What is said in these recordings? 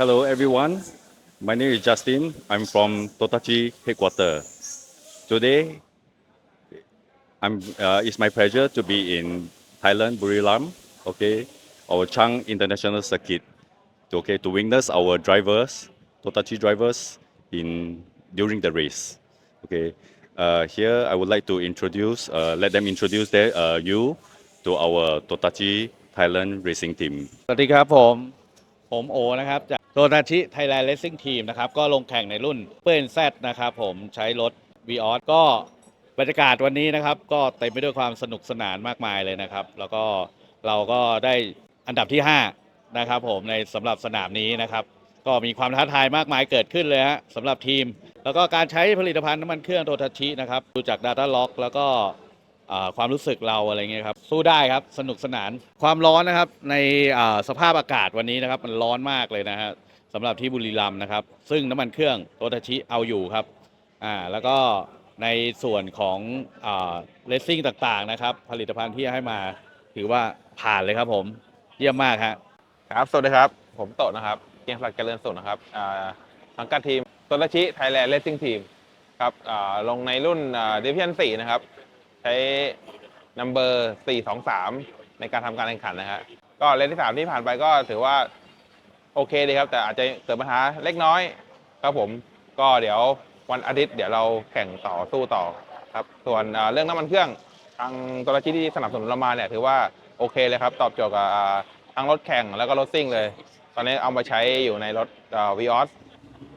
Hello, everyone. My name is Justin. I'm from Totachi headquarters. Today, I'm, uh, it's my pleasure to be in Thailand, Buriram, okay, our Chang International Circuit, to, okay, to witness our drivers, Totachi drivers, in during the race. Okay, uh, here I would like to introduce, uh, let them introduce their, uh, you to our Totachi Thailand racing team. สวัสดีครับผม ผมโอนะครับ จาก โตนาชิไทยแลนด์เลสซิ่งทีมนะครับ ก็ลงแข่งในรุ่นเปิ้ลแซดนะครับผมใช้รถ v ีออสก็บรรยากาศวันนี้นะครับ ก็เต็มไปด้วยความสนุกสนานมากมายเลยนะครับ แล้วก็เราก็ได้อันดับที่ 5 นะครับผมในสำหรับสนามนี้นะครับ ก็มีความท้าทายมากมายเกิดขึ้นเลยฮะสำหรับทีม แล้วก็การใช้ผลิตภัณฑ์น้ำมันเครื่องโตทาชินะครับดูจาก Data Log แล้วก็ ความรู้สึกเราอะไรเงี้ยครับสู้ได้ครับสนุกสนาน ความร้อนนะครับในสภาพอากาศวันนี้นะครับมันร้อนมากเลยนะฮะสำหรับที่บุรีรัมย์นะครับซึ่งน้ำมันเครื่องโตทาชิเอาอยู่ครับอ่าแล้วก็ในส่วนของเลสซิ่งต่างๆนะครับผลิตภัณฑ์ที่ให้มาถือว่าผ่านเลยครับผมเยี่ยมมากฮะครับสวัสดีครับ ผมโตะนะครับเกียงศักดิ์เจริญสุขนะครับอ่าสังกัดทีมโตลชิไทยแลนด์เลสซิ่งทีมครับอ่าลงในรุ่นดิวิชั่น4นะครับ ใช้นัมเบอร์ 423 ในการทำการแข่งขันนะฮะก็เลนที่ 3 ที่ผ่านไปก็ถือว่า โอเคดีครับ แต่อาจจะเกิดปัญหาเล็กน้อยครับผมก็เดี๋ยววันอาทิตย์เดี๋ยวเราแข่งต่อสู้ต่อครับ ส่วนเรื่องน้ำมันเครื่องทางโตลชิที่สนับสนุนเรามาเนี่ยถือว่าโอเคเลยครับตอบโจทย์กับทั้งรถแข่งแล้วก็รถซิ่งเลย ตอนนี้เอามาใช้อยู่ในรถวีออส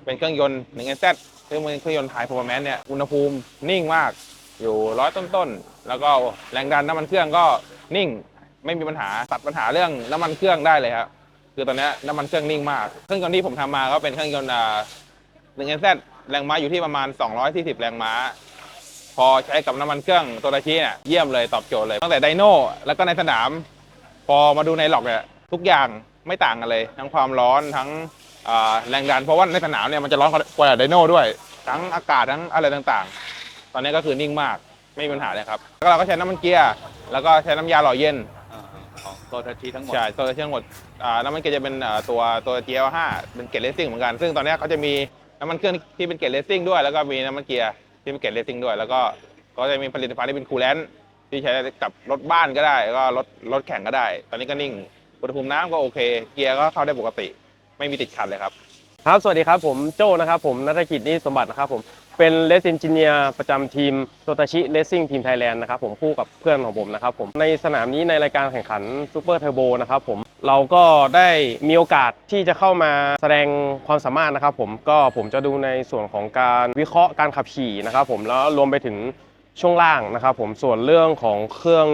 เป็นเครื่องยนต์1 NZ ซึ่งเป็นเครื่องยนต์ไฮพ e ร์แมนเนี่ยอุณหภูมินิ่งมาก อยู่ร้อยต้นๆ แล้วก็แรงดันน้ำมันเครื่องก็นิ่งไม่มีปัญหาตัดปัญหาเรื่องน้ำมันเครื่องได้เลยครับคือตอนนี้น้ำมันเครื่องนิ่งมาก เครื่องยนต์ที่ผมทำมาก็เป็นเครื่องยนต์อ่า1 NZ แรงม้าอยู่ที่ประมาณ 240 แรงม้า พอใช้กับน้ำมันเครื่องตัวตาชีเนี่ยเยี่ยมเลยตอบโจทย์เลย ตั้งแต่ไดโน่แล้วก็ในสนาม พอมาดูในหลอกเนี่ยทุกอย่างไม่ต่างกันเลย ทั้งความร้อนทั้งแรงดันเพราะว่าในสนามเนี่ยมันจะร้อนกว่าไดโน่ด้วย ทั้งอากาศทั้งอะไรต่างๆ ตอนนี้ก็คือนิ่งมากไม่มีปัญหาเลยครับแล้วเราก็ใช้น้ำมันเกียร์แล้วก็ใช้น้ำยาหล่อเย็นของโตทาชิทั้งหมด ใช่ตัวเชื่อมหมดอ่าน้ำมันเกียร์จะเป็นอ่าตัวตัว GL5 เป็นเกรดเลสซิ่งเหมือนกันซึ่งตอนนี้เขาจะมีน้ำมันเครื่องที่เป็นเกรดเลสซิ่งด้วย แล้วก็มีน้ำมันเกียร์ที่เป็นเกรดเลสซิ่งด้วย แล้วก็ก็จะมีผลิตภัณฑ์ที่เป็นคูลแลนต์ที่ใช้กับรถบ้านก็ได้แล้วก็รถรถแข่งก็ได้ ตอนนี้ก็นิ่งอุณหภูมิน้ำก็โอเค เกียร์ก็เข้าได้ปกติ ไม่มีติดขัดเลยครับ ครับ สวัสดีครับ ผมโจ้นะครับ ผมนัฐกิจนิสมบัตินะครับผม เป็นเลส e อนจิเนียร์ประจำทีมโตตาชิเลสซิ่งทีมไทยแลนด์นะครับผมคู่กับเพื่อนของผมนะครับผมในสนามนี้ในรายการแข่งขันซูเปอร์เทอร์โบนะครับผมเราก็ได้มีโอกาสที่จะเข้ามาแสดงความสามารถนะครับผมก็ผมจะดูในส่วนของการวิเคราะห์การขับขี่นะครับผมแล้วรวมไปถึงช่วงล่างนะครับผมส่วนเรื่องของเครื่อง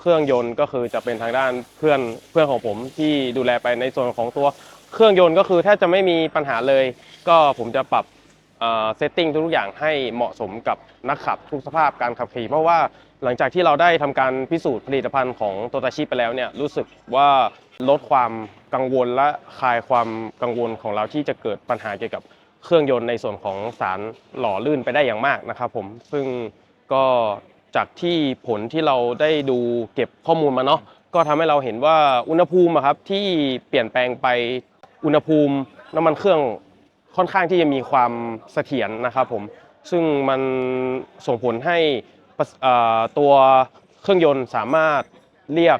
เครื่องยนต์ก็คือจะเป็นทางด้านเพื่อนเพื่อนของผมที่ดูแลไปในส่วนของตัวเครื่องยนต์ก็คือแทบจะไม่มีปัญหาเลย ก็ผมจะปรับ เซตติ้งทุกๆอย่างให้เหมาะสมกับนักขับทุกสภาพการขับขี่ เพราะว่าหลังจากที่เราได้ทำการพิสูจน์ผลิตภัณฑ์ของโตตาชิไปแล้วเนี่ยรู้สึกว่าลดความกังวลและคลายความกังวลของเราที่จะเกิดปัญหาเกี่ยวกับเครื่องยนต์ในส่วนของสารหล่อลื่นไปได้อย่างมากนะครับผมซึ่งก็จากที่ผลที่เราได้ดูเก็บข้อมูลมาเนาะก็ทำให้เราเห็นว่าอุณหภูมิครับที่เปลี่ยนแปลงไปอุณหภูมิน้ำมันเครื่อง ค่อนข้างที่จะมีความเสถียรนะครับผมซึ่งมันส่งผลให้ตัวเครื่องยนต์สามารถเรียก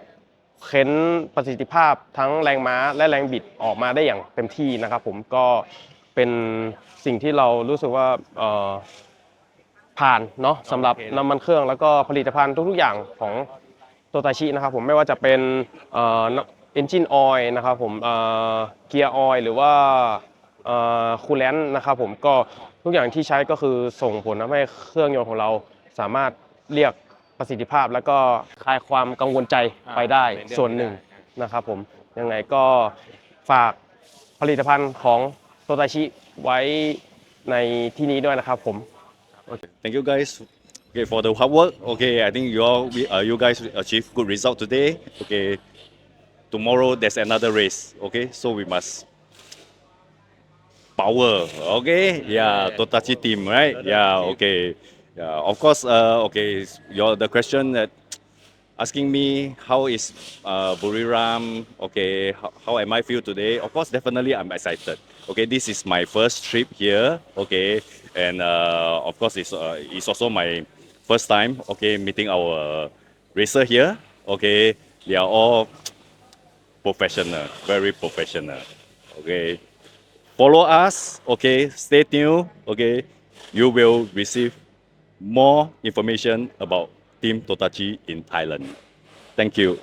เค้นประสิทธิภาพทั้งแรงม้าและแรงบิดออกมาได้อย่างเต็มที่นะครับผมก็เป็นสิ่งที่เรารู้สึกว่าผ่านเนาะสำหรับน้ำมันเครื่องแล้วก็ผลิตภัณฑ์ทุกๆอย่างของโตตาชินะครับผมไม่ว่าจะเป็นเอ่อ engine oil นะครับผมเอ่อ gear oil หรือว่า เอ่อ coolant นะครับผมก็ทุกอย่างที่ใช้ก็คือส่งผลทำให้เครื่องยนต์ของเราสามารถเรียกประสิทธิภาพ แล้วก็คลายความกังวลใจไปได้เป็นเรื่องส่วนหนึ่งที่ได้นะครับผมยังไงก็ฝากผลิตภัณฑ์ของโตตาชิไว้ในที่นี้ด้วยนะครับผม Okay. Thank you guys. Okay, for the hard work. Okay, I think you all, we, uh, you guys achieve good result today. Okay, tomorrow there's another race. Okay, so we must power. Okay, yeah, Totachi team, right? Yeah, okay. Yeah, of course. Uh, okay, your the question that asking me how is uh, Buriram, okay, how, how am I feel today? Of course, definitely I'm excited. Okay, this is my first trip here, okay, and uh, of course it's, uh, it's also my first time, okay, meeting our racer here, okay. They are all professional, very professional, okay. Follow us, okay, stay tuned, okay. You will receive more information about Team Totachi in Thailand. Thank you.